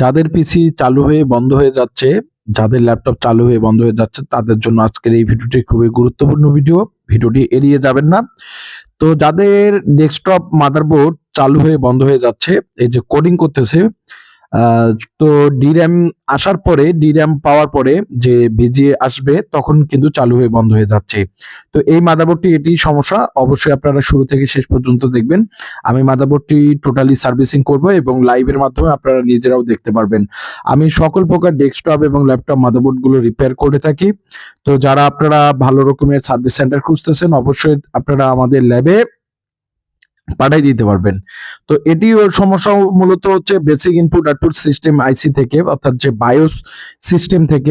যাদের পিসি চালু হয়ে বন্ধ হয়ে যাচ্ছে, যাদের ল্যাপটপ চালু হয়ে বন্ধ হয়ে যাচ্ছে, তাদের জন্য আজকের এই ভিডিওটি খুবই গুরুত্বপূর্ণ ভিডিও ভিডিওটি এড়িয়ে যাবেন না। তো যাদের ডেস্কটপ মাদারবোর্ড চালু হয়ে বন্ধ হয়ে যাচ্ছে, এই যে কোডিং করতেছে তো ডির্যাম আসার পরে ডির্যাম পাওয়ার পরে যে ভিজিয়ে আসবে, তখন কিন্তু চালু হয়ে বন্ধ হয়ে যাচ্ছে। তো এই মাদারবোর্ডটি এটি সমস্যা। অবশ্যই আপনারা শুরু থেকে শেষ পর্যন্ত দেখবেন। আমি মাদারবোর্ডটি টোটালি সার্ভিসিং করব এবং লাইভের মাধ্যমে আপনারা নিজেরাও দেখতে পারবেন। আমি সকল প্রকার ডেস্কটপ এবং ল্যাপটপ মাদাবোর্ডগুলো রিপেয়ার করে থাকি। তো যারা আপনারা ভালো রকমের সার্ভিস সেন্টার খুঁজতেছেন, অবশ্যই আপনারা আমাদের ল্যাবে পাঠাই দিতে পারবেন। তো এটি সমস্যা মূলত হচ্ছে basic input output system IC থেকে, অর্থাৎ যে বায়োস সিস্টেম থেকে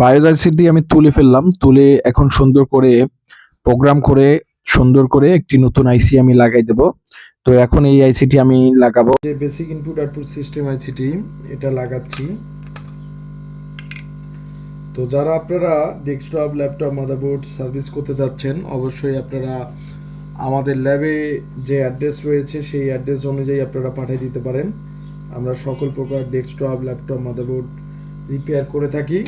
বায়োস আইসিটি আমি তুলে ফেললাম। তুলে এখন সুন্দর করে প্রোগ্রাম করে, সুন্দর করে একটি নতুন আইসি আমি লাগাই দেব। তো এখন এই আইসিটি আমি লাগাবো। যে basic input output system ICT এটা লাগাচ্ছি। তো যারা আপনারা ডেস্কটপ ল্যাপটপ মাদারবোর্ড সার্ভিস করতে যাচ্ছেন, অবশ্যই আপনারা আমাদের ল্যাবে যে অ্যাড্রেস রয়েছে, সেই অ্যাড্রেস অনুযায়ী আপনারা পাঠিয়ে দিতে পারেন। আমরা সকল প্রকার ডেস্কটপ ল্যাপটপ মাদারবোর্ড রিপেয়ার করে থাকি।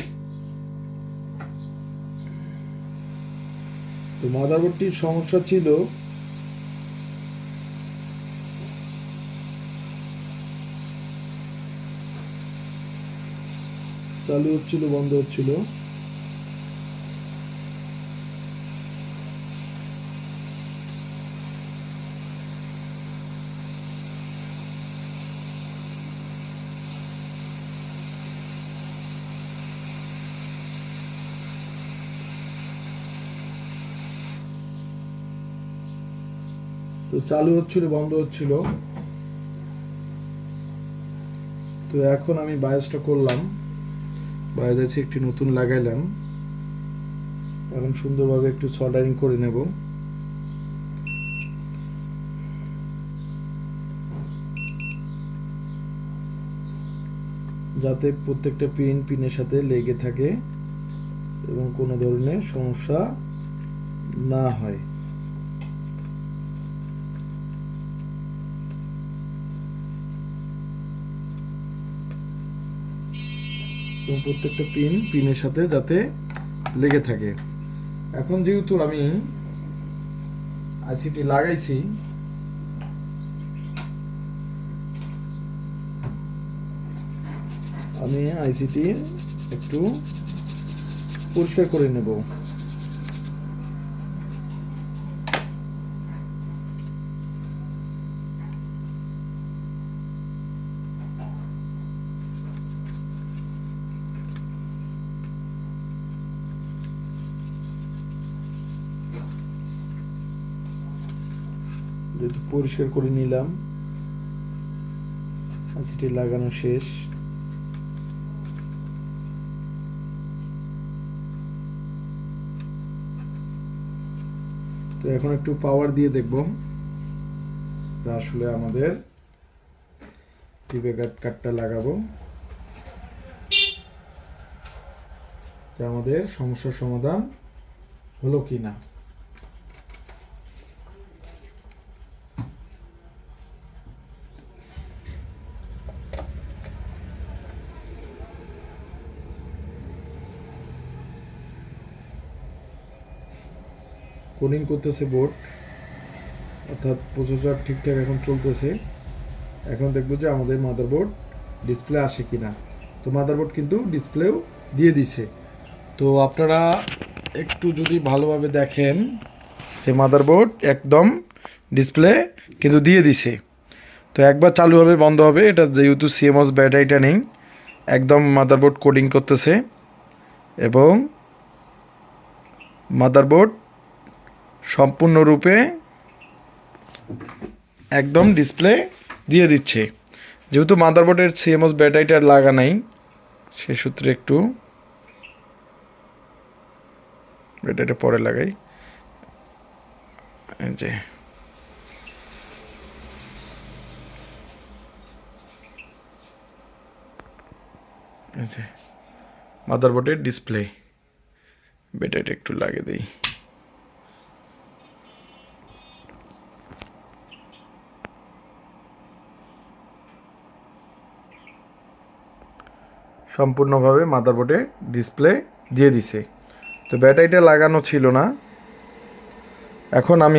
তো মাদারবোর্ডটির সমস্যা ছিল চালু হচ্ছিল বন্ধ হচ্ছিল। তো চালু হচ্ছিল বন্ধ হচ্ছিল। তো এখন আমি বায়োসটা করলাম। বায়োস একটি নতুন লাগাইলাম। এখন সুন্দরভাবে একটু সল্ডারিং করে নেব। যাতে প্রত্যেকটা পিন পিনের সাথে লেগে থাকে এবং কোনো ধরনের সমস্যা না হয়। এবং প্রত্যেকটা পিন পিনের সাথে যাতে লেগে থাকে। এখন যেহেতু আমি আইসিটি লাগাইছি, আমি আইসিটি একটু পরিষ্কার করে নেব। যেহেতু পরিষ্কার করে নিলাম আইসিটি লাগানো শেষ। তো এখন একটু পাওয়ার দিয়ে দেখব। আসলে আমাদের টিপে কার্ডটা লাগাবো। যে আমাদের সমস্যার সমাধান হলো কি না কোডিং করতেছে বোর্ড অর্থাৎ প্রসেসর ঠিকঠাক এখন চলতেছে। এখন দেখব যে আমাদের মাদারবোর্ড ডিসপ্লে আসে কি না তো মাদারবোর্ড কিন্তু ডিসপ্লেও দিয়ে দিছে। তো আপনারা একটু যদি ভালোভাবে দেখেন যে মাদারবোর্ড একদম ডিসপ্লে কিন্তু দিয়ে দিছে। তো একবার চালু হবে, বন্ধ হবে, এটা যেহেতু সিএমএস ব্যাটারিটা নেই একদম মাদারবোর্ড কোডিং করতেছে। এবং মাদারবোর্ড সম্পূর্ণরূপে একদম ডিসপ্লে দিয়ে দিচ্ছে। যেহেতু মাদারবোর্ডের সিএমএস ব্যাটারিটা লাগা নাই, সে সূত্রে একটু ব্যাটারিটা পরে লাগাই। যে। মাদারবোর্ডের ডিসপ্লে ব্যাটারিটা একটু লাগিয়ে দিই। সম্পূর্ণভাবে মাদারবোর্ডে ডিসপ্লে দিয়ে দিছে। তো ব্যাটারিটা লাগানো ছিল না। এখন আমি